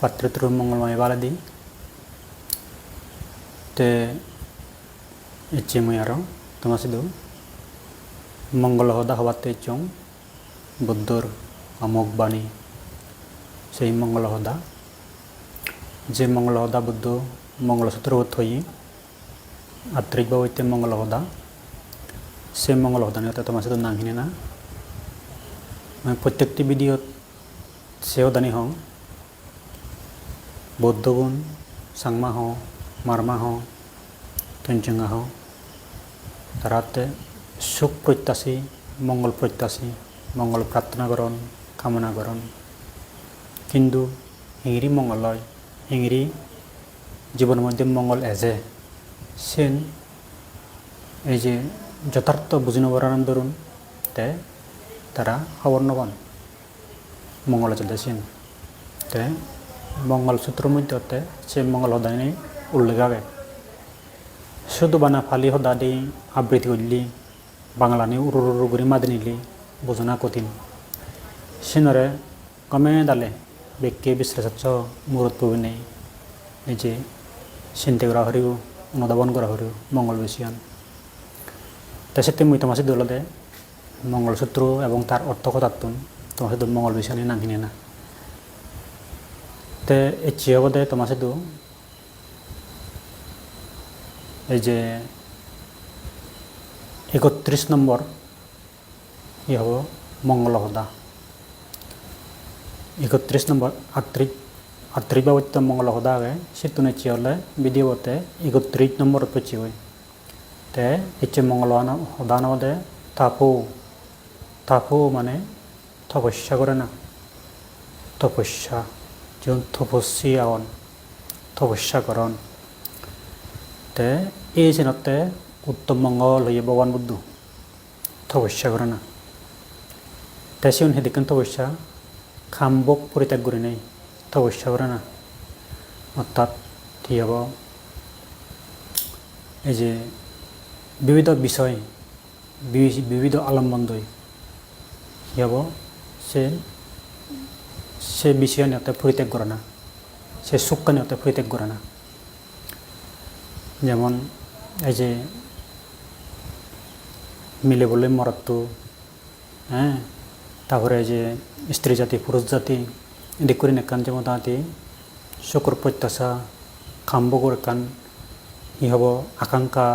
পাত্রিত্র মঙ্গলময় বালাদি তে ইচ্ছে মুই আরও তোমার শুধু মঙ্গল হদা হওয়াতে চং বুদ্ধর অমুক বাণী সেই মঙ্গল হদা যে মঙ্গল হদা বুদ্ধ মঙ্গলসূত্র থই আত্রিক বা হইতে মঙ্গল হদা সে মঙ্গল হদা নিয়ে তোমার শুধু নাংহিনে না মানে প্রত্যেকটি ভিডিওত সেও দানি হং বৌদ্ধগুণ, সাংমা হও, মারমা হও, তুঞ্চুঙ্গা হও তারাতে সুখ প্রত্যাশী, মঙ্গল প্রত্যাশী, মঙ্গল প্রার্থনা করন কামনা করন কিন্তু হিংরি মঙ্গল লয়, হিংরি জীবনের মধ্যে মঙ্গল এজে। সেন এই যে যথার্থ বুঝি নবরান ধরুন তে তারা নবান মঙ্গল চলতেছেন তে মঙ্গলসূত্র মধ্যতে সে মঙ্গল হদানি উল্লেখ আগে। শুধু বানা ফালি হদাদি আবৃত্তি করলি বাংলানি উরু উরু করে মাদি নিলি, বোঝনা কঠিন। সিনরে কমে দালে ব্যক্তি বিশ্লেষাচ্ছ মূরত পবি নেই। এই যে চিন্তা করা হরিও, অনুধাবন করা হরিও, মঙ্গল বিষয়ান তা সেতে মুই তোমার সিদ্ধ দে মঙ্গলসূত্র এবং তার অর্থ কথাতুন তোমার সিদ্ধ মঙ্গল বিষয় নাহিনে না। তে, এই চিয়বদে তোমার সিদ্ধ এই যে, একত্রিশ নম্বর, ই হব মঙ্গল হদা একত্রিশ নম্বর, আত্রিক আত্রিক বাবত্য মঙ্গল হদা আগে সিতুনে চিয়লে বিধিবতে একত্রিশ নম্বর পেছি হই তে ইচ্ছে মঙ্গল হদা নদে তাপু। তাপু মানে তপস্যা করে না। তপস্যা যেমন তপস্যী আগন তপস্যা করন তে এই চেনতে উত্তম মঙ্গল হইয়ে ভগবান বুদ্ধ, তপস্যা করে না। তে সিউন হেদিকেন তপস্যা, খাম্বক পরিত্যাগ করে নেই, তপস্যা করে না। অর্থাৎ কি হব? এই যে বিবিধ বিষয় বিবিধ আলম্বন্ধই কি হব, সে সে বিষয় নিয়তে পরিত্যাগ করে না। সে সুখ নিয়তে পরিত্যাগ করে না। যেমন, এই যে মিলে বলে মরত্ব হ্যাঁ তারপরে যে স্ত্রী জাতি পুরুষ জাতি এদিক করে নেকান যেমন তাহাতি শুকুর প্রত্যাশা খাম্বকুর কান ই হব আকাঙ্ক্ষা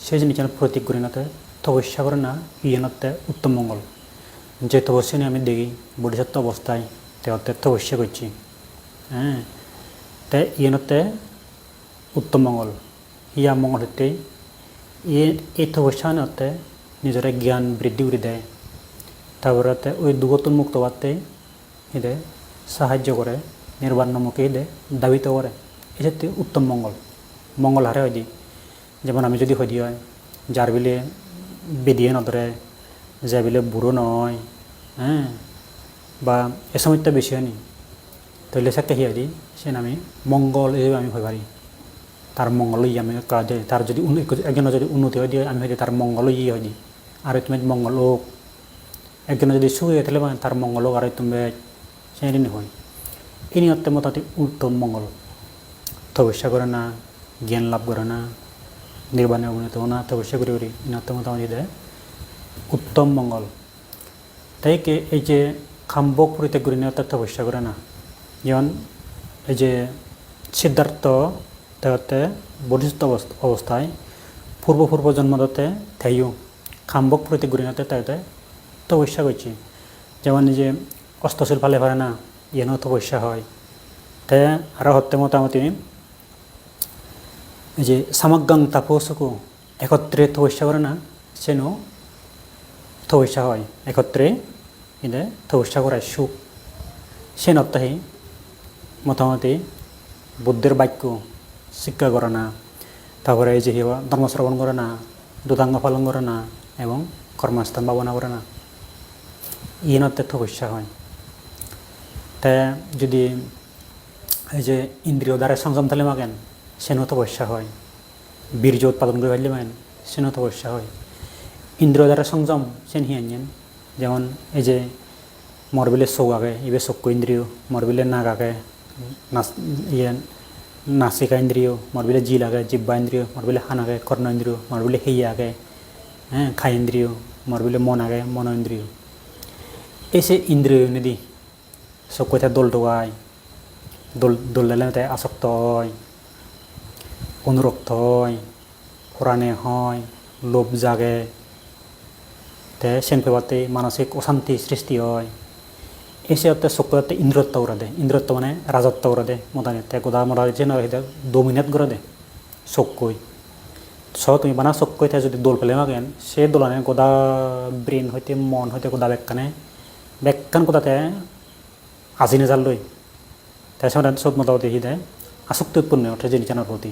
সেই জিনিস যেন প্রতীক করি নাতে তপস্যা করে না ইয়েনতে উত্তম মঙ্গল যে তপস্যা নিয়ে আমি দেখি বডিসত্ব অবস্থায় তেওতে তপস্যা করছি। হ্যাঁ? তে ইয়েনতে উত্তম মঙ্গল। ইয়া মঙ্গল হতে ইয়ে এই তপস্যা নতে নিজরে জ্ঞান বৃদ্ধি করে দেয়। তারপরে তে ওই দুগতন মুক্ত হওয়াতে এদের সাহায্য করে নির্বাণমুখে এদের দাবিত করে। এসে উত্তম মঙ্গল। মঙ্গল হারে হয় যেমন আমি যদি হয়, যার বিলে বেদিয়ে নধরে যে বিলে বুড়ো নয় হ্যাঁ বা এ সময়টা বেশি হয়নি তাহলে সে কেহি দি সে আমি মঙ্গল এই আমি হয়ে পারি তার মঙ্গল ই আমি তার যদি একজনের যদি উন্নতি হয় দিয়ে, আমি হয়তো তার মঙ্গল ই হয় দি আর তুমি মঙ্গল হোক একজনের যদি সুখ হয়ে, তাহলে তার মঙ্গল হোক আর তুমি সেই হয় এই নিয়তে মোটামুটি উত্তম মঙ্গল। তপস্যা করে না, জ্ঞান লাভ করে না নির্বাণে অবনীত না, তপস্যা করে করি ইনাতে মোটামুটি দেয় উত্তম মঙ্গল। তাই এই যে খাম্বক পরিত্যাগ করে নিয়ে তপস্যা করে না। যেমন এই যে সিদ্ধার্থ দেহতে অবস্থ- অবস্থায় পূর্ব পূর্ব জন্মদতে থেইও খাম্বক পরিত্যাগ করে নিয়ে তাতে তপস্যা করছি যেমন যে অস্তশীল ফালে পারে না ইয়েনও তপস্যা হয়। তাই আরও হত্যে মোটামুটি এই যে সামগ্গাং তাপসকু একত্রে তপস্যা করে না, সেন তপস্যা হয়। একত্রে এদের তপস্যা করায় সুখ সে নত্যাহি মোটামুটি বুদ্ধের বাক্য শিক্ষা করে না। তারপরে এই যে ধর্মশ্রবণ করে না দুতাঙ্গ পালন করে না এবং কর্মস্থান ভাবনা করে না। ইনতে তপস্যা হয়। তা যদি এই যে ইন্দ্রিয় দ্বারা সংযম থাকলে মাগেন সেনও তপস্যা হয়। বীর্য উৎপাদন করে ফেললে মাগেন সেনও তপস্যা হয়। ইন্দ্রিয় দ্বারা সংযম সেন হিয়ান যেমন এই যে মরবিলে চৌ আগে ইবে চক্ষু ইন্দ্রিয় মরবিলে নাক আগে ইয়ে নাসিকা ইন্দ্রিয় মরবিলে জিল আগে, জিব্বা ইন্দ্রিয় মরবিলে হান আগে, কর্ণ ইন্দ্রিয় মরবিলে হেই আগে হ্যাঁ খাই ইন্দ্রিয় মরবিলে মন আগে, মন ইন্দ্রিয়। এই সে ইন্দ্রিয় নিদি, চক্ষু এতে দোল টোকায় দোল দোল লেলে আসক্ত হয় অনুরক্ত হয় ফোরানে হয় লোভ জাগে। সৃষ্টি হয়। এসে হতে চকুতে ইন্দ্রত্ব করে দে ইন্দ্রত্ব মানে রাজত্ব করে দে মোটামুটি তে গোদা মোটা যে নয় ডমিনেট করে দে চকুই। চ তুমি বানা চকুই থাকে যদি দোল পেলে মাগেন সে দোলানে গোদা ব্রেন হইতে মন হইতে গোদা বেকানে বেকান গোদাতে আজি নেজাল লই তাই সময় চোখ মোটামুটি সি দেয় আসক্তি উৎপন্ন ওঠে জিনিসটানোর প্রতি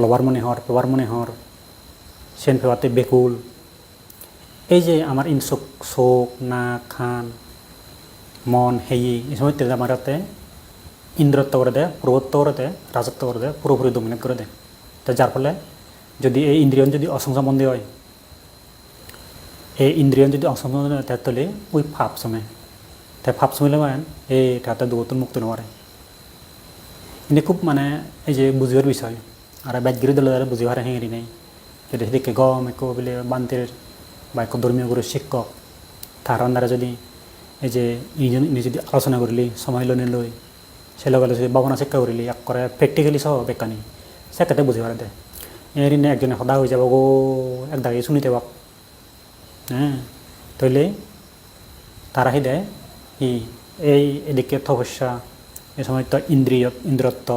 লবার মনে হর পেবার মনে হর সেন পেবাতে বেকুল। এই যে আমার ইন চোখ চোখ নাক খান মন হেই এই সময় তেলে আমার হাতে ইন্দ্রত্ব করে দেয় প্রভুত্ব করে দেয়, রাজত্ব করে দেয়, পুরোপুরি ডমিনেট করে দেয়। তো যার ফলে যদি এই ইন্দ্রিয়ন যদি অসংসম্বন্ধী হয়, এই ইন্দ্রিয়ন যদি অসংসম্বন্ধী হয় তাহলে ওই ফাপ সময় তাই ফাপ সময় মানে এই তাতে দৌতন মুক্ত নয় ini খুব মানে এই যে বুঝিবার বিষয়, আর ব্যাগগিরি দলে দলে বুঝিবার হেঁড়ি নেই। যদি সেদিকে গম, একো বলে বান্তের বা একো ধর্মীয় গুরু শিক্ষক তার আন্দারে যদি এই যে ইজন যদি আলোচনা করলি সময় লনে লই সে লগে যদি ভাবনা শিক্ষা করলি এক করে প্র্যাকটিক্যালি সহ বেকানি। সে কেতে বুঝি পারে দে এর একজনে সদা হয়ে যাব গো, এক দাগে শুনিতে বাক হ্যাঁ তৈলে তারা হি দেয় ই এই এদিকে তপস্যা, এই সময় তো ইন্দ্রিয় ইন্দ্রত্ব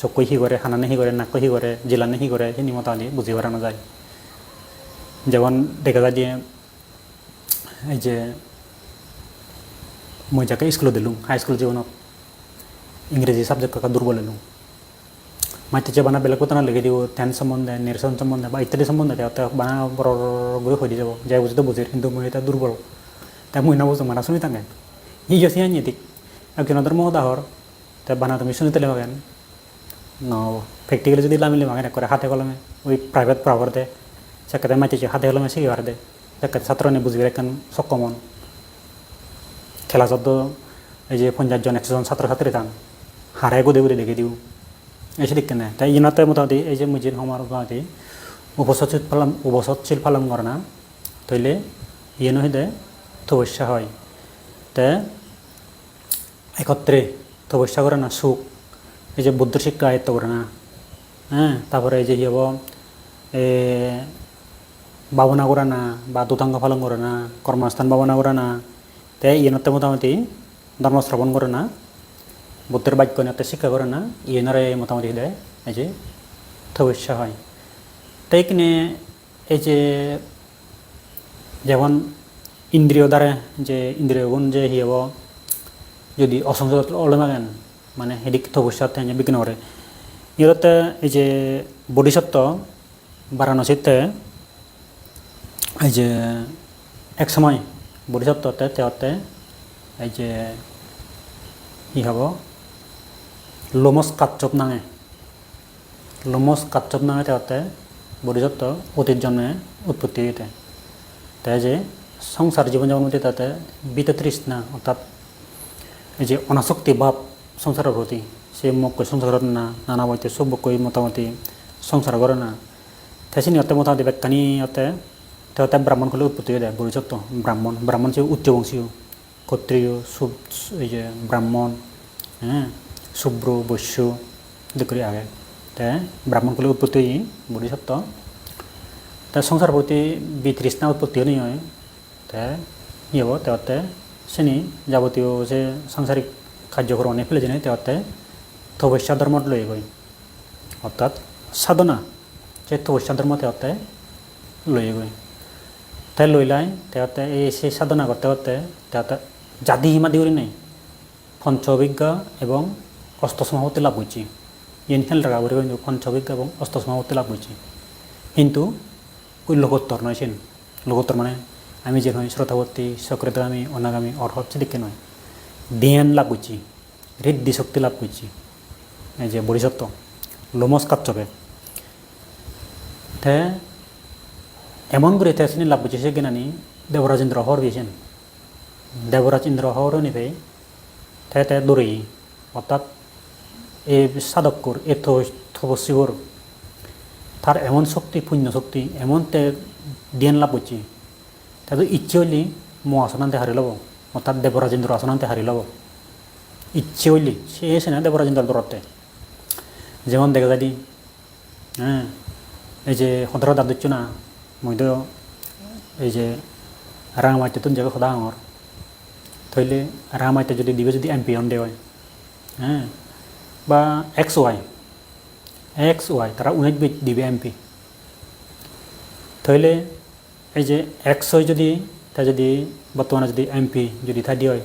চকুই সি করে হানানে সি করে নাকই সি করে জিলানে সি করে সেই মোটামুটি বুঝি পারানো যায় যেমন দেখা যায় যে, এই যে মই যাকে স্কুলে দিলোঁ হাই স্কুল জীৱনত ইংরেজি সাবজেক্ট কাকা দুর্বল এলো মাইতে বানা বেলেগ কথা লিখি দিব ধ্যান সম্বন্ধে নিরসন সম্বন্ধে বা ইত্যাদি সম্বন্ধে তেওঁ তেওঁ বানা গৈ দি যাব। যাই বুজিতো বুজিৰ, কিন্তু মই এটা দুৰ্বল। তাই মই নাবুজো, মানা শুনি থাকে ই গেছি আনি এদিক একজন ধর্ম উদাহর তা বানা তুমি শুনিতে লেবাগেন ন প্র্যাকটিক্যালি যদি লামি লেবাগেন করে হাতে কলমে। ওই প্রাইভেট পড়াবার দে সেক্ষেত্রে মাইতেছে হাতে কলমে শিখিবার দে সেক্ষেত্রে ছাত্র নিয়ে বুঝবি একখান সক্ষমন খেলা যত এই যে পঞ্চাশজন একশোজন ছাত্রছাত্রী থান হারাই গোদে গোদে দেখে দিও এসে দেখতে নেয় তাই ইনাতে মোটামুটি এই যে মুজির হমার মোটামুটি উপসচিল পালন উপসচিল পালন করে না তৈলে ইয়ে নহে দে তপস্যা হয় তে একত্রে তপস্যা করে না সুখ এই যে বুদ্ধ শিক্ষা আয়ত্ত করে না হ্যাঁ তারপরে এই যে হব ভাবনা করে না বা দুতাঙ্গ পালন করে না কর্মস্থান ভাবনা করে না তাই ইয়েনতে মোটামুটি ধর্ম শ্রবণ করে না বুদ্ধের বাক্য নিয়ে শিক্ষা করে না ইয়েনারে মোটামুটি দেয় এই যে তপস্যা হয় তাই কিনে এই যে যেমন ইন্দ্রিয় দ্বারা যে ইন্দ্রিয় গুণ যে হি হব যদি অসংযত অলমাগেন মানে সেদিক তপস্যা থাকে বিঘ্ন করে ইহঁতে এই যে বোধিসত্ত্ব বারাণসীতে এই যে এক সময় বোধিসত্ত্বতে তেওতে এই যে ই হব? লোমস কাচ্চপ নাঙে লোমস কাচ্চপ নাঙে তেওতে বোধিসত্ত্ব অতীত জন্মে উৎপত্তি হইতে তাই যে সংসার জীবনযাপন মধ্যে তাতে বিততৃষ্ণা, অর্থাৎ এই যে অনাসক্তি ভাব সংসারের প্রতি, সে মোক সংসার না, নানা বইতে সব কই মোটামুটি সংসার করে না। তেসিনি অতে মোটামুটি বেকানি অতে তেওতে ব্রাহ্মণ খুলে উৎপত্তি হয়ে দেয় বরিচত্ব ব্রাহ্মণ ব্রাহ্মণ সে উচ্চবংশীয় ক্ষত্রিয় সুব, এই যে ব্রাহ্মণ হ্যাঁ শুভ্র বৈশ্য দেখি আগে তে ব্রাহ্মণ খুলে উৎপত্তি হয়ে বরিচত্ব তা সংসার প্রতি বিতৃষ্ণা উৎপত্তি হয়ে হয় তে ই হব, তেওতে শ্রেণি যাবতীয় যে সাংসারিক কার্যক্রম অনেক ফেলে জানে তেওতে তপস্যা ধর্মত লৈ গৈ। অর্থাৎ সাধনা যে তপস্যা ধর্ম তেওতে লৈ গৈ। তাই লৈ লাই তেওতে এই সেই সাধনা করতে করতে তেওতে জাতি হিমাদি করে নেই। পঞ্চবিজ্ঞা এবং অষ্টসমাপত্তি লাভ হয়েছি ইন খেল টাকা বলে কিন্তু পঞ্চবিজ্ঞা এবং অষ্টসমাপত্তি লাভ হয়েছি কিন্তু ওই লোকোত্তর নয় সেন লোকোত্তর মানে আমি যে নয় শ্রোতাবর্তী সক্রেতগামী অনাগামী অর্হত সেদিকে নয় ধ্যান লাভ করছি হৃদ্দি শক্তি লাভ করছি এই যে বরিসত্ব লোমস কাচ্চবে তে এমন করে তেসিনি লাভ করছে সে জ্ঞানী দেবরাজেন্দ্র হর দিয়েছেন। দেবরাজ ইন্দ্র হরণিবে তে তে দৌড়ি অর্থাৎ এই সাধক্যর এ তপস্বীর তার এমন শক্তি, পুণ্য শক্তি, এমন তে জ্ঞান লাভ করছি তাদের ইচ্ছে হইলি মো আসনান্তে হারি লব। অর্থাৎ দেবরাজেন্দ্র আসনান্তে হারি লব। ইচ্ছে হইলি সে এসে না দেবরাজেন্দ্র দূরত্বে যেমন দেখা যায় হ্যাঁ এই যে সদর দাদুচ্ছ না তো এই যে রাঙামাটিতে তুন জায়গা সদা আঙর থইলে রাঙামাটিতে যদি দিবে যদি এমপি হন দে হয় বা এক্স ওয়াই এক্স ওয়াই তারা উনিশ বিট দিবে এমপি। থইলে এই যে এক্স হয় যদি, তা যদি বর্তমানে যদি এমপি যদি থা দিয়ে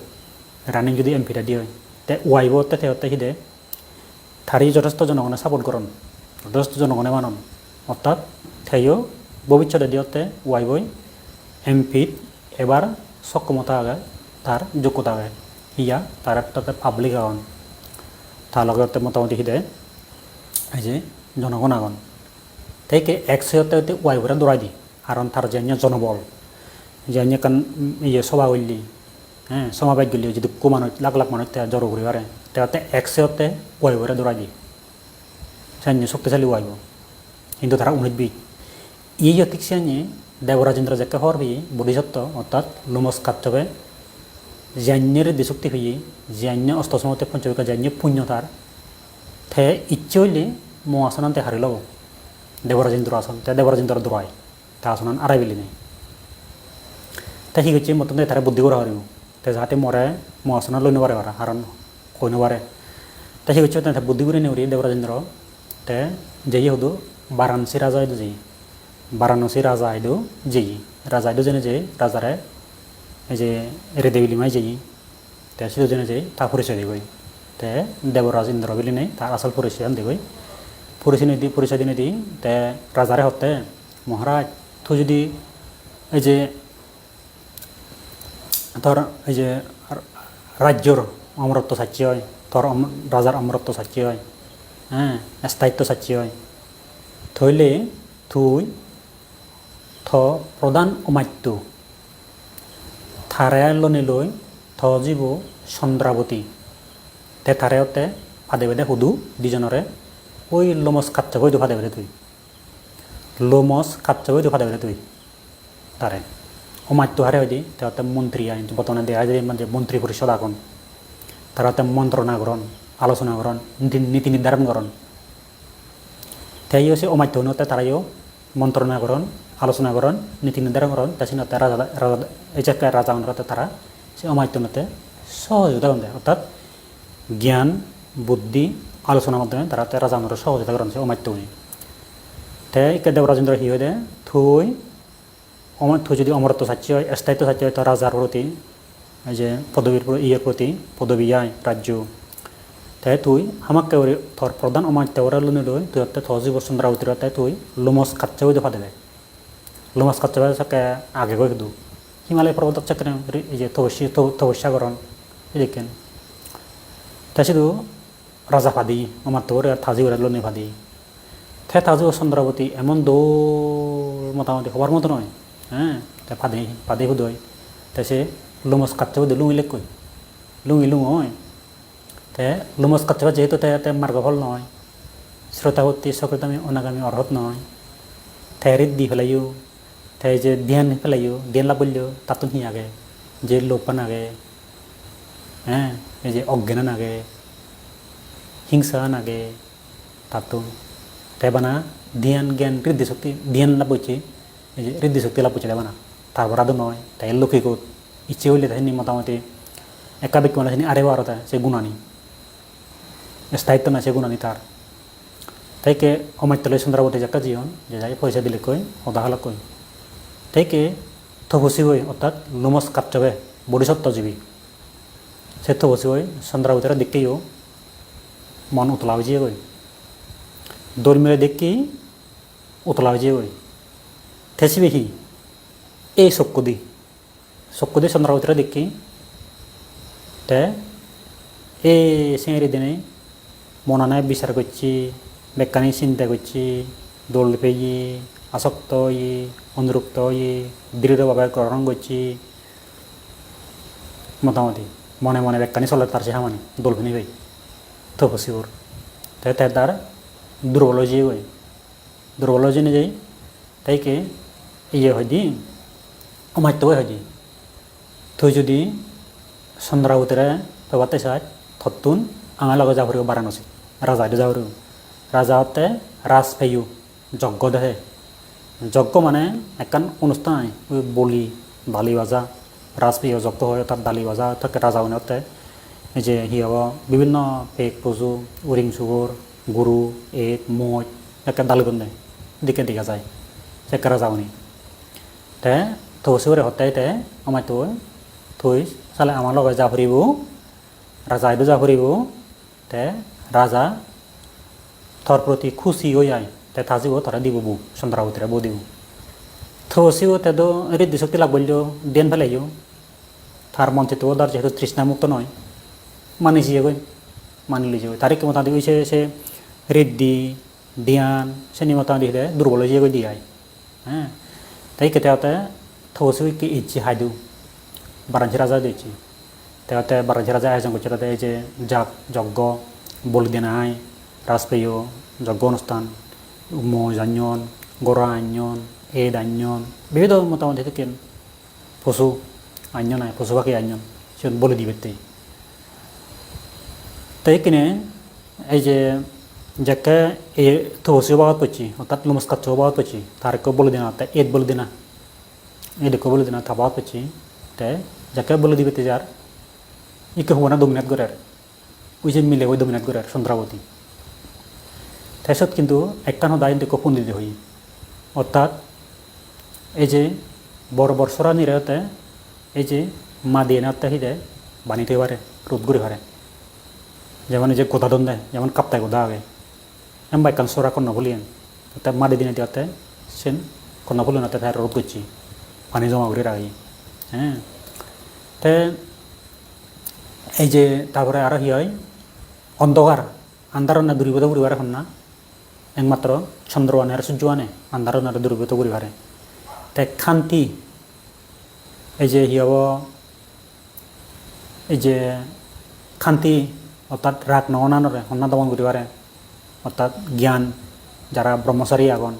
রানিং যদি এমপি থা দিয়ে তে ওয়াই বতে তেহতে সিদে থারি যথেষ্ট জনগণে সাপোর্ট করন যথেষ্ট জনগণে মানন অর্থাৎ থেইও ভবিষ্যতে দিয়তে ওয়াই বই এমপিত এবার সক্ষমতা আগে তার যোগ্যতা আগে ইয়া তার একটা পাবলিক আগন। তার লগতে মোটামুটি সিদে, এই যে জনগণ আগন। তাইকে একশোতে ওয়াই বরে দৌড়াই দি কারণ তার যে জনবল, যে কান ইয়ে সভা হইলি হ্যাঁ সমাবেশ গলি যদি কো মানুষ লাখ লাখ মানুষ জড়ো ঘুরি পারে তাতে একশোতে ওয়াই বরে দৌড়াই দি সৈন্য শক্তিশালী ওয়াইব কিন্তু তারা উনিশ বিট এই সৈন্য দেবরাজেন্দ্র যাকে হর হই বোধিসত্ত্ব অর্থাৎ লোমস কাচ্চবে জান্যের দেশক্তি হই জান্য অষ্টসমতে পঞ্চবিকা জান্য পুণ্য তার থে ইচ্ছে হইলে মো আসনান্তে হারি লব দেবরাজেন্দ্র আসন তে দেবরাজেন্দ্র দৌড়াই তা আসনান আড়াই বিলি নেই তা ঠিক হচ্ছে মতন তারা বুদ্ধি করা হারিব তে যাতে মরে মো আসনা লৈ নবারে ওরা হারণ কই নবারে তা ঠিক হচ্ছে বুদ্ধি করে নেওরি দেবরাজেন্দ্র তে যেই হদু বারাণসী রাজা হইদু যেই বারাণসী রাজা হইদু যেই রাজা হইদু জেনে যে রাজারে এই যে রে দেবিলি মাই যেই তে সিধু জেনে যে তা পরিচয় দিবই। তে দেবরাজ ইন্দ্র বিলি নেই তার আসল পরিচয় দিবই। পরিচয় দি পরিচয় দিনে দি তে রাজারে হতে মহারাজ তুই যদি এই যে তোর এই যে রাজ্যর অমরত্ব সাক্ষী হয় তোর রাজার অমরত্ব সাক্ষী হয় হ্যাঁ স্থায়িত্ব সাক্ষী হয় থইলে তুই থ প্রধান অমাত্য থারায়ালনে লৈ থ জীব চন্দ্ৰাৱতী। তে থাৰেয়তে ফাদে ফাদে সুধু দুজনৰে ওই লোমস কাচ্চা বইতো ফাদে ফাদে তুই? লোমস কাচ্চা বইতো ফাদে ফাদে তুই? তারে অমাত্য হারে হয় দি তাতে মন্ত্রী আইন বর্তমানে দেয়া যায় মানে মন্ত্রী পরিষদ আগন তারাতে মন্ত্রণা করণ আলোচনা করণ নীতি নির্ধারণ করণ তাই হচ্ছে অমাত্য হতে তারাইও মন্ত্রণা করণ আলোচনা করণ নীতি নির্ধারণ করণ তাছাড়া রাজা রাজা রাজা অনুরাতে তারা সে অমাত্য হতে সহযোগিতা করেন অর্থাৎ জ্ঞান, বুদ্ধি আলোচনার মাধ্যমে তারা তে রাজা অনুরা সহযোগিতা করেন সে অমাত্য উনি তে একে দেবরাজেন্দ্র হি হয়ে থুই থুই যদি অমরত্ব সাচ্য হয়, স্থায়িত্ব সাচ্য হয়, তো রাজার প্রতি এই যে পদবীর ইয়ের প্রতি পদবী আয় রাজ্য তাই তুই আমাকে ওরে তোর প্রধান অমাত্য ওরা লুনে লই তুই হতে থজি বসুন্ধরা উতরে তাই তুই লোমস কাচ্চা হয়ে দেখা দেবে লোমস কাচ্চা হয়ে সাকে আগে গই দু হিমালয় পর্বত চক্রে এই যে তপস্যা তপস্যাকরণ দেখেন তাই শুধু রাজা ফাদি আমার তোর থাজি ওরা লনে ফাদি থে থাজি চন্দ্রাবতী এমন দৌড় মোটামুটি হবার মতো নয় হ্যাঁ তা ফাদি ফাদি হুদয় তাই সে লোমস কাচ্চা হয়ে লুঙি লেখ কই লুঙি লুঙ হয় তে লোমস কাচ্চা যেহেতু তে তে মার্গফল নয় শ্রোতাবতী সকৃতামী অনাগামী অর্হত নয় থেরিত দি ফেলাইও তাই যে ধ্যান ফেলাইও ধ্যান লাভ বললেও তাতো হি আগে, যে লোপান আগে হ্যাঁ এই যে অজ্ঞান আগে, হিংসা আগে তাতো তাই বানা ধ্যান, জ্ঞান, ঋদ্ধি শক্তি, ধ্যান লাভ হচ্ছে এই যে ঋদ্ধি শক্তি লাভ হচ্ছে তাই বানা, তারপর আদৌ নয়, তাই কোত ইচ্ছে হইলে তাই মোটামুটি, একাধিক মানে আরে বারোটা, সে গুণানি, স্থায়িত্ব না সে গুণানি তার। তাইকে অমাত্যলৈ চন্দ্ৰাৱতী জাকা জীয়ন যে যাই পইচা দিলে কয় সদাহলা কয়। তাইকে থবসি হৈ অৰ্থাৎ লোমস কাট্টবে বডিসত্ত্বজীবী সে থবসি হৈ চন্দ্ৰাৱতীরা দেখকেইও মন উতলা হয়ে যায় কই দোল মেলে দেখকেই উতলা হয়ে যায় কই থেসি বেশি এই চক্কু দি চক্কু দি চন্দ্ৰাৱতীরা দেখি তে এই চেঙেরি দিনে মনানে বিচার করছি বেকানি চিন্তা করছি দোল পেয়ে আসক্ত হয়ে অনুরক্ত হয়ে দৃঢ়ভাবে গ্রহণ করছি। মোটামুটি মনে মনে বেকানি চলে তার সে হামানি দলফিনি বাই থপসিবর তাই তাই তার দুর্বল যে গই দুর্বল যে যাই তাইকে ইয়ে হয় দি অমাত্য হয় দি থৈ যদি চন্দ্ৰাৱতীৰে পেবাতে চাই থতুন আমাৰ লগত যাব বাৰাণসী, ৰাজাইটো যাব ৰাজাহঁতে ৰাজ পেয়ু, যজ্ঞ দেখে যজ্ঞ মানে একান অনুষ্ঠান ওই বলি, দালি ভাজা রাজ পেয় যজ্ঞ হয় তার দালি ভাজা থাকে রাজা উনতে এই যে হি হব বিভিন্ন পেক পজু উরিং সুগর গরু এট মজ একে দালি বন্ধে দিকে দিকে যায় সে রাজা উনি তে থৌচিবরে হতাই তে আমায় তো, থৈ চালে আমাৰ লগত যা ফুৰিব ৰাজাইটো যা ফুৰিব, তে ৰাজা থৰ প্ৰতি খুচি হৈ যায় তে থাজিব থৰে দিব বু চন্দ্ৰাৱতীৰে বৌ দিব থৌচিও তেতো ঋদ্ধি শক্তি লাভ বললেও দেন ফেলাইও থাৰ মঞ্চিত ওদার যেহেতু তৃষ্ণামুক্ত নয় মানিছি গৈ মানি লিছে তারিখ মোটামুটি হয়েছে সে ঋদ্ধি ধ্যান সে মোটামুটি দুর্বল হয়ে গৈ দিয়াই হ্যাঁ তাই কেতিয়াতে থৌচিও কি ইচ্ছি হাই দিওঁ বারাঞ্চি রাজা দিয়েছি তাতে বারাঞ্চি রাজা আয়োজন করছে তাতে এই যে যাগ যজ্ঞ বলিদিন আই রাজপেয় যজ্ঞ অনুষ্ঠান মজ আঞ্জন গড়া আঞ্জন এড আঞ্জন বিবিধ মোটামুটি থেকে পশু আঞ্জন আয় পশু পাখি আঞ্জন সে বলি দিবে তাই তাই কিনে এই যে যাকে এই থবসিও বাগাত করছি অর্থাৎ নমস্কার চৌ বাগাত করছি তারকে বলে দিনা তাই এদ বলে দিনা এদিকে বলে দিনা থাবাত করছি তাই যাকে বলে দিবে যার ইকে হব না দমিনাত গড়ের ওই যে মিলে ওই দমিনাত গড়ের চন্দ্রাবতী তাৰপিছত কিন্তু একটানো দায় দেখো পণ্ডিত হই অর্থাৎ এই যে বড় বর্ষরা নিরাতে এই যে মা দিয়ে নাতে হিদে বানিতে পারে রোদ করে পারে যেমন এই যে গোদা দন দেয় যেমন কাপ্তায় গোদা আগে। এম বাইকান সরা কন্ন বলিয়েন তাতে মা দিয়ে দিতে সেন কন্ন বলি না তাতে রোদ করছি পানি জমা করে রাখি হ্যাঁ তে এই যে তারপরে আরও কি হয় অন্ধকার আন্ধার না দূরীভূত পরিবার এখন না। একমাত্র চন্দ্রওয়ানে আর সূর্যওয়ানে আন্ধার না দূরীভূত পরিবারে তে খান্তি এই যে হি হব, এই যে খান্তি অর্থাৎ রাগ নগনানরে হন্না দমন করিবারে অর্থাৎ জ্ঞান যারা ব্রহ্মচারী আগন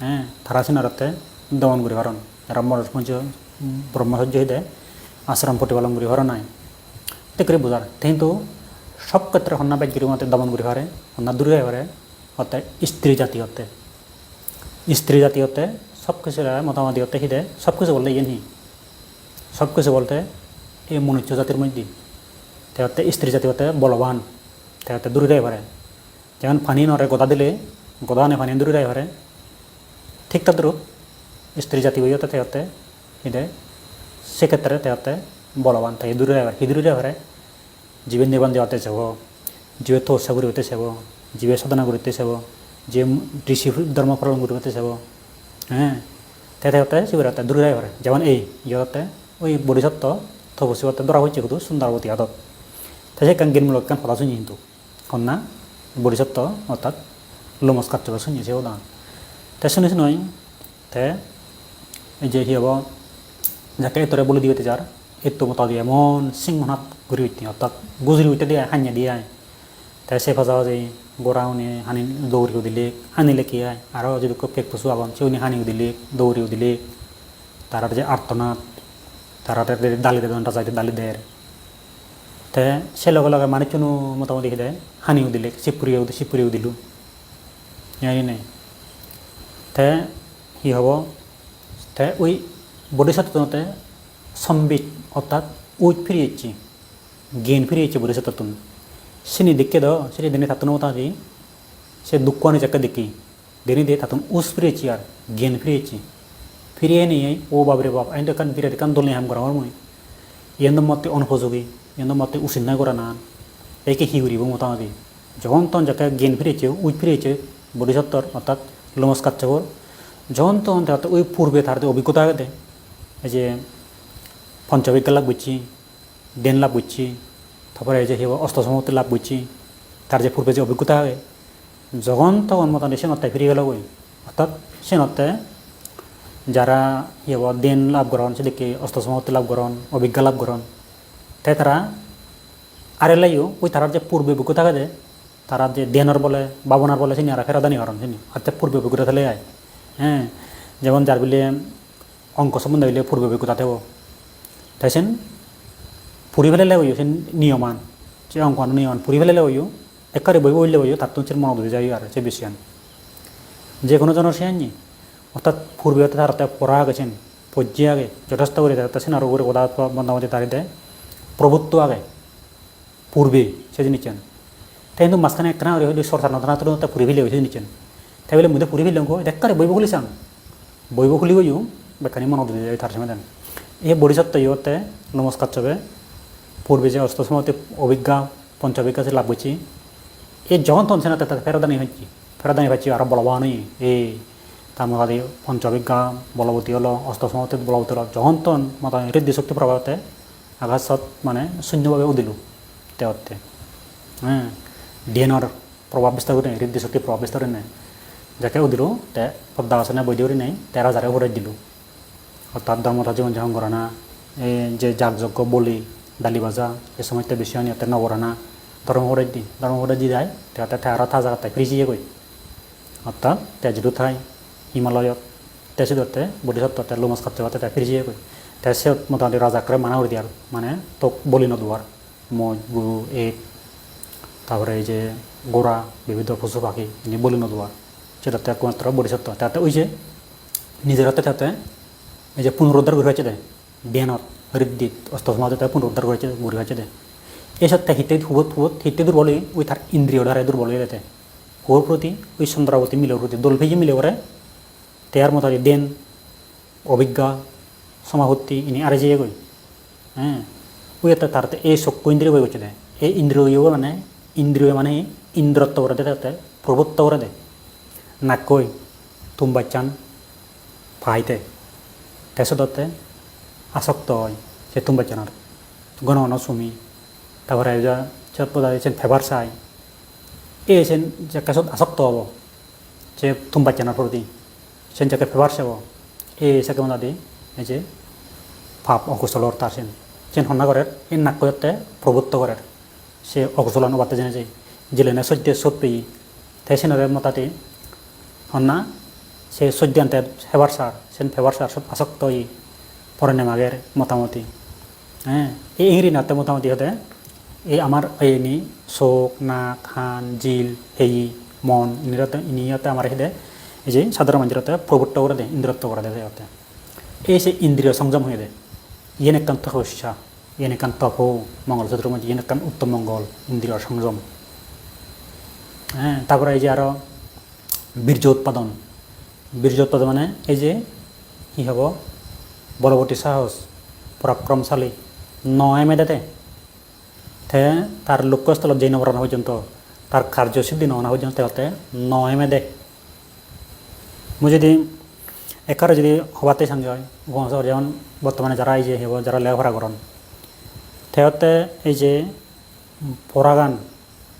হ্যাঁ তারা সিনারতে দমন করিবারন যারা ব্রহ্মচর্য ব্রহ্মচর্য হইতে আশ্রম প্রতিপালন করি হর নাই। তেকরে বোঝার কিন্তু সব ক্ষেত্রে হন্না বাক্যের মতে দমন করি হারে হন্না দূরে হারে হতে স্ত্রী জাতি হতে স্ত্রী জাতি হতে সব কিছু মোটামুটি হতে হিদে সব কিছু বলতে ইয়ে নি সব কিছু বলতে এই মনুষ্য জাতির মধ্যে। তেহতে স্ত্রী জাতি হতে বলবান। তেহতে দূরে পারে। যেমন পানি নরে গদা দিলে, গদা নে পানি দূরে পারে। ঠিক তদ্রুপ স্ত্রী জাতি হইতে তেহতে হিদে সেক্ষেত্রে তেহতে বলবান। তাই দূরে হিদুরে হারে জীবের নির্বাণ দেওয়াতে চাব জীবের তপস্যা করিতে চাব জীবের সাধনা করিতে চাব যে ঋষি ধর্ম পালন করিতে চাব হ্যাঁ? তাতে হতে শিবরাতে দূরে হারে যেমন এই ইয়তে ওই বরিসত্ব তপস্যতে ধরা হচ্ছে কিন্তু সুন্দরবতী আদত তাই কান জ্ঞানমূলক কান ফলা শুনি কিন্তু, কন্যা বরিসত্ব অর্থাৎ লোমস কার্য শুনিছে ওদান তাই শুনিস নয় তে এই যে কি হব, যাকে এতরে বলে দিবে যার itu mata dia mon sing manat guri itu otak guzri itu dia hanya dia তাই সে ফাজা যে গোড়া উনি হানি দৌড়িও দিলে, হানিলে কি হয় আরও যদি পেক পশু আবার সে উনি হানিও দিলে দৌড়িও দিলে। তারা যে আর্তনাথ তারা দালি দেয় ঘণ্টা চাইতে দালি দেয় তে সে লগে লগে মানে চুনো মোটামুটি দেয় হানিও দিলে চিপুরিও চিপুরিও দিলু। জানি নাই। তে কি হব? তে ওই বডিসাত্বতে সম্বিত অর্থাৎ উইট ফিরিয়েছি জ্ঞান ফিরিয়েছি বলে ততুন সিনি দেখে দাও সেটি দিনে তাতুন মতাদি সে দুঃখ আনি যাকে দেখি দিনে দিয়ে তাতুন উস ফিরিয়েছি আর জ্ঞান ফিরিয়েছি ফিরিয়ে নিয়ে ও বাবরে বাপ আইন কান ফিরে কান দল হাম করা মই ইয়েন্দ মতে অনুপযোগী ইয়েন্দ মতে উচিন্না করা না একে হি হিউরিব মোটামুটি যখন তখন যাকে জ্ঞান ফিরেছে উইট ফিরিয়েছে বডিসত্তর অর্থাৎ লোমস কাচ্চাবর যখন তখন তাতে ওই পূর্বে তার অভিজ্ঞতা দেয় এই যে পঞ্চবিজ্ঞ লাভ বুঝছি দেন লাভ বুঝছি তারপরে যে অস্ত্র সমতে লাভ বুঝছি তার যে পূর্বে যে অভিজ্ঞতা হয় যখন তখন মোটামুটি সে নত্তায় ফিরে গেল বই অর্থাৎ সে নত্তে যারা ইয়ে দেন লাভ গ্রহণ সেদিকে অস্ত্র সমতে লাভ গ্রহণ অভিজ্ঞ লাভ গ্রহণ তাই তারা আরে লাইও ওই তারার যে পূর্বে বুকু থাকে তারা যে দেনর বলে বাবনার বলে চিনি আর ফেরাদানি হরণ চিনি অর্থাৎ পূর্বে বুকুটা তাহলে আয় হ্যাঁ যেমন যার বিলে অঙ্ক সম্বন্ধে হইলে পূর্বে বুকু তাতেও তাইছেন ফুৰি পেলাই লৈ সে নিয়মান যে অংকন নিয়মান ফুৰি পেলাই লৈ একারে বই বললে বই তার তো হচ্ছে মনে বুঝে যাই আর সে বেশি আন। যে কোনো জনের সে আনি অর্থাৎ পূর্বে তার পড়া গেছেন পর্যে আগে, যথেষ্ট করে তাছেন আর উপরে কথা বন্ধামতি তারি দেয়, প্রভুত্ব আগে, পূর্বে সে নিচ্ছেন। তাই কিন্তু মাঝখানে একটা হইলে সরকার নতুন নতুন ফুরি ফেলে হয়েছে নিচ্ছেন। তাই বলে মধ্যে ফুরি ফেলে একারে বইব খুলি চাং বইব খুলি গইও বেকানি মনে বুঝে যায় তার সময় দেন এই বরিষত্ব ইহতে নমস্কার চবে। পূর্বে যে অস্ত সময়তে অভিজ্ঞা পঞ্চবিজ্ঞা যে লাভ করছি এই যখন তখন সেনা তাতে ফেরদানি হচ্ছি ফেরদানি পাচ্ছি আর বলবান এই তার মধ্যে পঞ্চবিজ্ঞা বলবতী হলো, অস্ত সময়তে বলবতী হলো যখন তখন মতো হৃদয় শক্তি প্রভাবতে আঘাত মানে শূন্যভাবে উদিলো তেওতে হ্যাঁ ডিএনর প্রভাব বিস্তার করে হৃদয় শক্তি প্রভাব বিস্তার করে নেয় যাকে উদিলো তে পদ্মাসনে বৈদ্য করে নেই, তেরা যারে ঘুরে দিল। অর্থাৎ ধর্মতা জীবন যাপন করা না। যে যাগযজ্ঞ বলি ডালি ভাজা এ সময়তে বেশি হয় ইয়াতে নকৰা না ধৰ্ম কৰি দি যায় তেহঁতে ঠাই আৰু ঠা জেগাত ফ্ৰিজিয়ে গৈ। অৰ্থাৎ তে যিটো ঠাই হিমালয়ত তেজুদতে বুদ্ধিসত্বতে লোমাছ খাদ্যতে তে ফ্ৰিজিয়ে গৈ। তেজে মোটামুটি ৰাজাকৰে মানা কৰি দিয়ে আৰু মানে তোক বলি নদোৱাৰ, মই, গুৰু এই তারপরে এই যে গোড়া বিভিন্ন পশু পাখি ইনি বলি নদোয়ার সেটাতে একমাত্র বরিসত্ব তাতে ওই যে নিজের হাতে তাতে, এই যে পুনরুদ্ধার ঘুরে হয়েছে দেয় জ্ঞানত হৃদ্দিত অস্ত সমাজতে পুনরুদ্ধার করেছে ঘুরে হয়েছে দেয় এই সত্ত্বে হিতে হুবত হিতে দুর্বল হয়ে ওই তার ইন্দ্রিয় দ্বারা দুর্বল হয়ে যেতে ওর প্রতি ওই চন্দ্রাবতী মিলের প্রতি দোল ভেজে মিলে ওরে তেয়ার মতো দেন, অভিজ্ঞা সমাহূর্তি ইনি আরে যেয়ে গই হ্যাঁ ওই একটা তার এই চক্ষু ইন্দ্রিয় বই করছে দেয় এই ইন্দ্রিয় মানে ইন্দ্রিয় মানে ইন্দ্রত্ব করে দেয় তাতে প্রভুত্ব করে দেয় নাকই তুম্বাচান ফাইতে তেসদতে আসক্ত হয়। সে তুম্বাচানার ঘন ঘন সুমি তারপরে যা চপদা যেন ফেভার চাই এই যেন যে কাছত আসক্ত হব যে তুম্বাচানার প্রতি সেন যাকে ফেভার চাব এই সাকে মনে এই যে ভাব অকুশলর তার সেন যেন সন্না করে এই নাকতে প্রভুত্ব করে সে অকুশলন বাতে জেনে যায় জেলেনে সদ্য সব পেয়ে তাই সেনারে মতাতে হন্না সে সদ্যান্তে ফেভার সার সেন ফেভার সার আসক্ত ই পরে মাগের মোটামুটি হ্যাঁ এই ইংরি নাতে মোটামুটি হতে এই আমার এই চোখ নাক, হান, জিল, হেই, মন ইনিরতে ইনিয়তে আমার হেদে এই যে সাধারণ মানুষের প্রভুত্ব করে দেয় ইন্দ্রত্ব করে দেয় হতে এই সে ইন্দ্রিয় সংযম হয়ে দেয় ইয়েন একখান তপস্যা ইয়েন একখান তপ মঙ্গলসূত্র মধ্যে ইয়েন একখান উত্তম মঙ্গল, ইন্দ্রিয় সংযম। হ্যাঁ তারপরে এই যে আরও বীর্য উৎপাদন। বীর্য উৎপাদন মানে এই যে, কী হব? বলবতী সাহস, পরাক্রমশালী নয় মেদেতে তে তার লক্ষ্যস্থলত যেই নবরানা পর্যন্ত, তার কার্যসিদ্ধি নওনা পর্যন্ত তেলতে নয় মেদে। মু যদি একারে যদি হবাতে সঙ্গে হয় গণসর যেমন বর্তমানে যারা এই যে হব, যারা লেখাপড়া করেন তেহতে এই যে পরাগান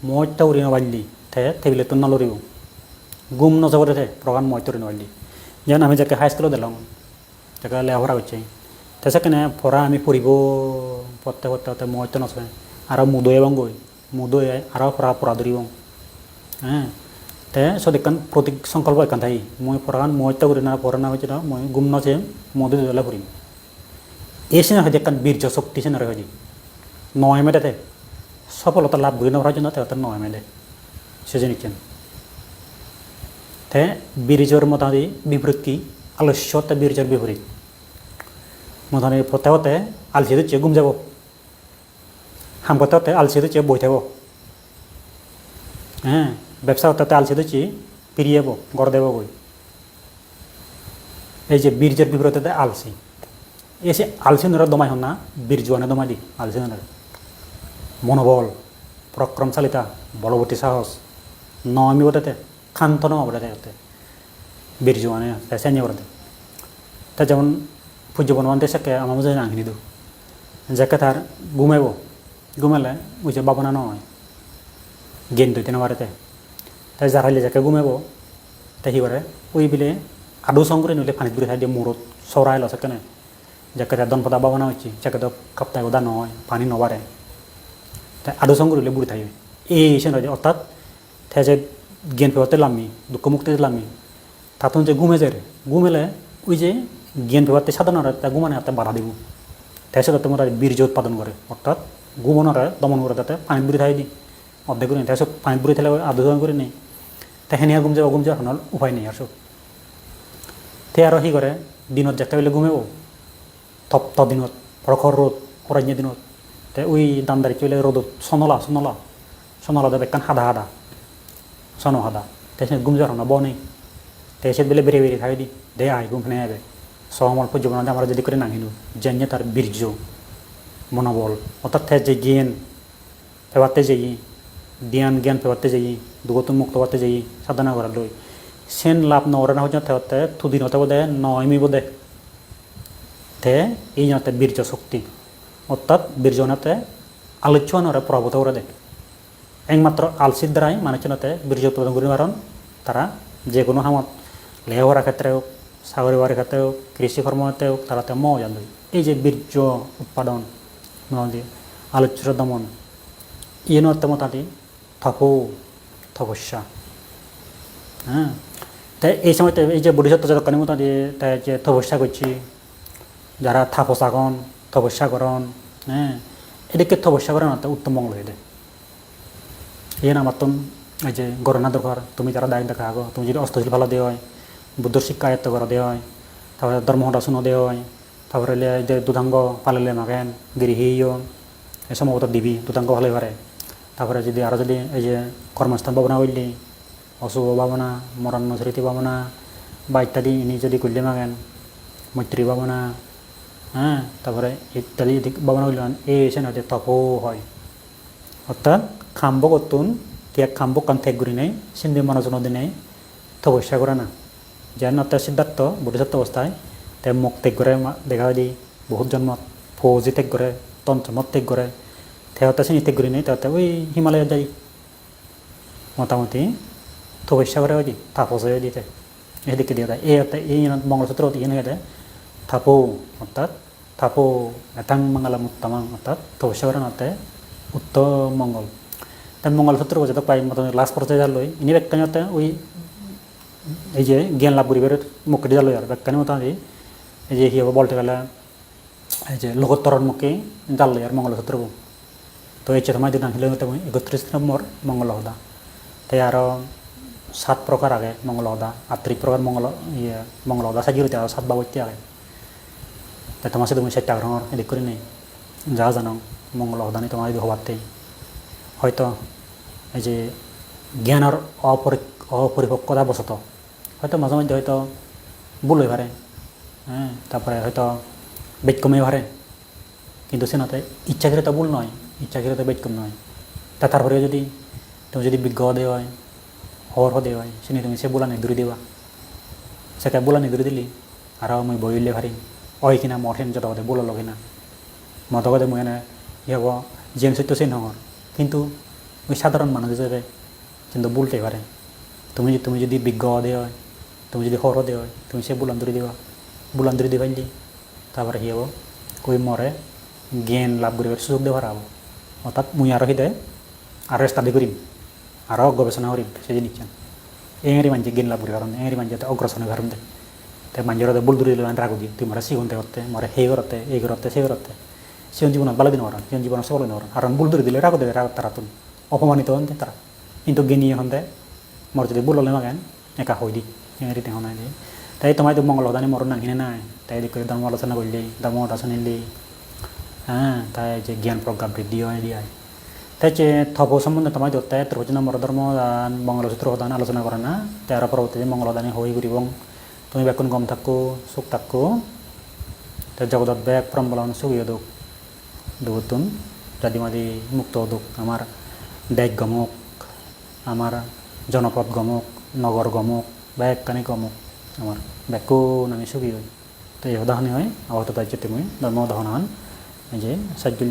মজটা উড়ি নবাইলি তে তেবিলে তো নলরিব গুম নজবরে থে পরাগান মজটা উড়ি নবাইলি যেমন আমি যাকে হাই স্কুলে দিলাম যাকে লেখাপড়া করছে তে সেখানে পড়া আমি পড়িব পড়তে পড়তে পড়তে মজটা নচে আর মুদয়ে বঙ্গই মুদয়ে আর পড়া পড়া ধরিব হ্যাঁ তে সদিকান প্রতীক সংকল্প একান থাই মই পড়াগান মজটা উড়ি না পড়া না হয়েছে মই গুম নচে মধু দিলে পড়িম এই সিনে হয় একান বীর্য শক্তি সিনে হয় নয় মেডেতে সফলতা লাভ করে নেওয়ার জন্য তেহতে নয় মেডে সেজে নিচ্ছেন তে বীর্যর মোটামুটি বিপরীত কি আলস্যতে বীর্যর বিপরীত মোটামুটি প্রত্যেকতে আলসি দিচ্ছে ঘুম যাব। হাম প্রত্যেকতে আলসি দিচ্ছে বই থাকব হ্যাঁ ব্যবসা করতে আলসি দিচ্ছি ফিরিয়ে যাব গড় দেব বই এই যে বীর্যের বিপরীতে আলসি এসে আলসি নরা দমাই হন না বীর্যুয়ানে দমাই দি আলসি নরা মনোবল পরাক্রমশালিতা বলবতী সাহস নমি বলতে ক্ষান্ত ন বলতে হতে বীর্য মানে সেঞ্জে বলতে তা যেমন পূজ্য বনবান দেশকে আমার মধ্যে আঙিনি দু যাকে তার ঘুমাইব ঘুমালে বুঝে বাবনা নয় জ্ঞান দুই তিন বারেতে তাই যারাইলে যাকে ঘুমাইব তাই সিবারে ওই বিলে আদৌ সংকরে নইলে পানিত বুড়ি দিয়ে মূৰত চৰাই লছে কেনে যাকে দন পদা বাবানা হচ্ছে যাকে তো কাপ্তায় ওদা নয় পানি নবারে তাই আদু সঙ্গ রইলে বুড়ি থাকবে এই এসে নয় অর্থাৎ তে যে জ্ঞান পেপাতে লামি দুঃখ মুক্তি লামি তাতন যে ঘুমে যায় ঘুমেলে ওই যে জ্ঞান পেপাতে সাধারণ তা ঘুমানে হাতে বাধা দিব। তাই সাথে তোমরা বীর্য উৎপাদন করে, অর্থাৎ ঘুমনরে দমন করে তাতে পানি বুড়ি থাই দি। অর্ধেক করে সব পানি বুড়ি থাকলে আদু সঙ্গ করে নেই। তাই সেনে ঘুম যাওয়া ঘুম যাওয়া হনার উপায় নেই আর সব। তে আৰু সি কৰে দিনত যেতে বেলে ঘুমেব, তপ্ত দিনত প্ৰখৰ ৰ'দ অৰণ্য দিনত। তে উই দামদাৰি চলে ৰ'দত চনলা চনলা চনলা দে বেকান সাদা সাদা চন সাদা তে সে ঘুম যাওয়ার না বনে তে সে বেলে বেরিয়ে বেরিয়ে থাকি দি, দে আই ঘুম ফেনে যাবে সহমল পর্যন্ত আমরা যদি করে নাহিনু, জেনে তার বীর্য, মনোবল। অর্থাৎ তে যে জ্ঞান পেবাতে যাই, জ্ঞান জ্ঞান পেবাতে যাই দুগত মুক্ত পাতে যাই, সাধনা করার লই। সেন লাভ নরে না হচ্ছে তেতে থুদিনতে বোধে নয়মি বোধে। তে এই জনতে বীর্য শক্তি। অর্থাৎ বীর্যনাতে আলোচ্য নরে প্রভাবিত করে দেয় একমাত্র আলসির দ্বারাই মানুষজনতে বীর্য উৎপাদন করি কারণ তারা যে কোনো সময় লেহরা ক্ষেত্রে হোক ক্ষেত্রে হোক, কৃষি কর্মতে হোক, তারাতে মজা লয় এই যে বীর্য উৎপাদন, নদী, আলোচ্য দমন ইয়ে মতাদি থপো তপস্যা হ্যাঁ? তাই এই সময়তে এই যে বডিসত্ব যতক্ষণের মতো দিয়ে তাই যে তপস্যা করছি, যারা থাপসাগন তপস্যা করন হ্যাঁ এদিকে তপস্যা করেন না উত্তম মঙ্গল হয়ে দেয় এই না মাত্তম এই যে গরনা দরকার, তুমি যারা দায়িত্ব দেখা আগো তুমি যদি অস্তশীল ভালো দেওয়া হয় বুদ্ধর শিক্ষা আয়ত্ত করা দেওয়া হয়। তারপরে ধর্মহটা শুনো দেওয়া হয়। তারপরে যে দুধাঙ্গ পালিলে মাগেন গিরিহিও এই সম্ভবত দিবি, দুধাঙ্গ ভালো পারে তারপরে যদি আরও যদি এই যে কর্মস্থান ভাবনা করলি অশুভ ভাবনা মরণ্য স্মৃতি ভাবনা বা ইত্যাদি ইনি যদি করলে মাগেন মৈত্রী ভাবনা হ্যাঁ তারপরে ইত্যাদি যদি ভাবনা করলেন এই এসে নয় তপও হয়। অর্থাৎ খাম্ব কতুন তিয়াক খাম্ব কান ঠেক গুড়ি নেই, সিন্ধি মানুষ নদী নেই তপস্যা করে না। অর্থাৎ সিদ্ধার্থ বুদ্ধিসত্ব অবস্থায় তে মুখ ত্যাগ করে দেখা দি বহুত জন্মত ফৌজি ত্যাগ করে তন্ত্রমত ত্যাগ করে তেহতে সে ত্যাগ করি নেই তাতে ওই হিমালয়ে যাই মোটামুটি তপস্যা করে ওই তাপস হয়ে দিতে এদিকে দিয়ে দেয় এই এই মঙ্গলসূত্র ইয়ে হয়ে দেয়। থাপো অর্থাৎ থাপো এতাং মঙ্গলম উত্তমাং অর্থাৎ তপস্যা করে নাতে উত্তম মঙ্গল। তাই মঙ্গলসূত্র যেটা পাই, মোটামুটি লাস্ট পর্যায়ে যালই ইনি ব্যাখ্যানিতে ওই এই যে জ্ঞান লাভ করিবার মুখে যালই আর ব্যাখ্যানি মোটামুটি এই যে হ'ব বলতে গেলে, এই যে লোকোত্তরর মুখে জানলই আর মঙ্গলসূত্র তো এই চেতমাই দিন আহিলে একত্রিশ নম্বর মঙ্গল হদা তাই আরও সাত প্রকার আগে মঙ্গল হদা আত্রিক প্রকার মঙ্গল ইয়ে মঙ্গল হদা সাজিয়ে আরও সাত বাবত্যি আগে তাই তোমার সাথে মই চারটা গ্রহণর এদিক করি নেই যা জানো মঙ্গল হদানি তোমার যদি হবাতেই হয়তো এই যে জ্ঞানের অপরি অপরিপক্কতা বশত হয়তো মাঝে মধ্যে হয়তো ভুল হয়ে পারে হ্যাঁ তারপরে হয়তো বেদ কমে পারে কিন্তু সে সেনাতে ইচ্ছাকৃত ভুল নয় ইচ্ছাকৃত বেদ কম নয় তা তারপরে যদি তুমি যদি বিজ্ঞ দেওয়া হয় হর হদে হয়, সেনি তুমি সে বোলা নিদুরি দেওয়া সেটা বোলা নিদুরি দিলি আর মই বইলে পারিম অয় কিনা মঠেন যত কথা বোলা লগে না মত কথা মই এনে ই হব জিয়ান সত্য সেই নহর কিন্তু ওই সাধারণ মানুষ হিসেবে কিন্তু বলতে পারে তুমি তুমি যদি বিজ্ঞ দে হয় তুমি যদি হর দে হয়, তুমি সে বুলান্তরি দেওয়া বুলান্তরি দিয়ে পাইলি তারপরে কি হব কই মরে জ্ঞান লাভ করিবার সুযোগ দেওয়ার হব অর্থাৎ মুই আরও হিদে আরও স্টাডি করিম আরও গবেষণা করিম সে জিনিসটা এঙেরি মানছে জ্ঞান লাভ করি কারণ এঙেরি মানছে অগ্রসর কারণ দে তে মাঞ্জর ভুল দূরে রাখো দি তুই মরা সিগুনতে করতে মরে সেই করতে এই করতে সেই করতে সিজন জীবনত ভালো দিন ওরা সিজন জীবন সকল দিন ওরা আর ভুল দূরে দিলে রাখো দেবে রাখো তারা তুমি অপমানিত হন তারা কিন্তু জ্ঞানী এখন দে মর যদি ভুল হলে মাগেন একা হই দি। এঙেরি তেহ নাই দি তাই তোমায় তো মঙ্গল হদানি মরণ নাহিনে নাই। তাই করে ধর্ম আলোচনা করলি ধর্ম আলোচনা নিলি। হ্যাঁ তাই যে জ্ঞান প্রজ্ঞা বৃদ্ধি হয় দিয়ায় তাই যে থপ সম্বন্ধে তোমায় দত্তায় ত্রিভুজন মরধর্ম মঙ্গলসূত্র দান আলোচনা করে না তার পরবর্তী মঙ্গলদানী হই ঘুরিব তুমি বেকুন গম থাকো সুখ থাকো। তে জগদত বেগ প্রম্বলন সুখ ইয়ে দুখ দুগুতুন যদি মাদি মুক্ত দুখ। আমার দেশ গমক আমার জনপদ গমক নগর গমক বেগ কানি গমক আমার বেকুন নামে সুখী হই তো এই উদাহরণ হয়, আহত তাই মুই ধর্ম উদাহরণ যে সাজ্জুল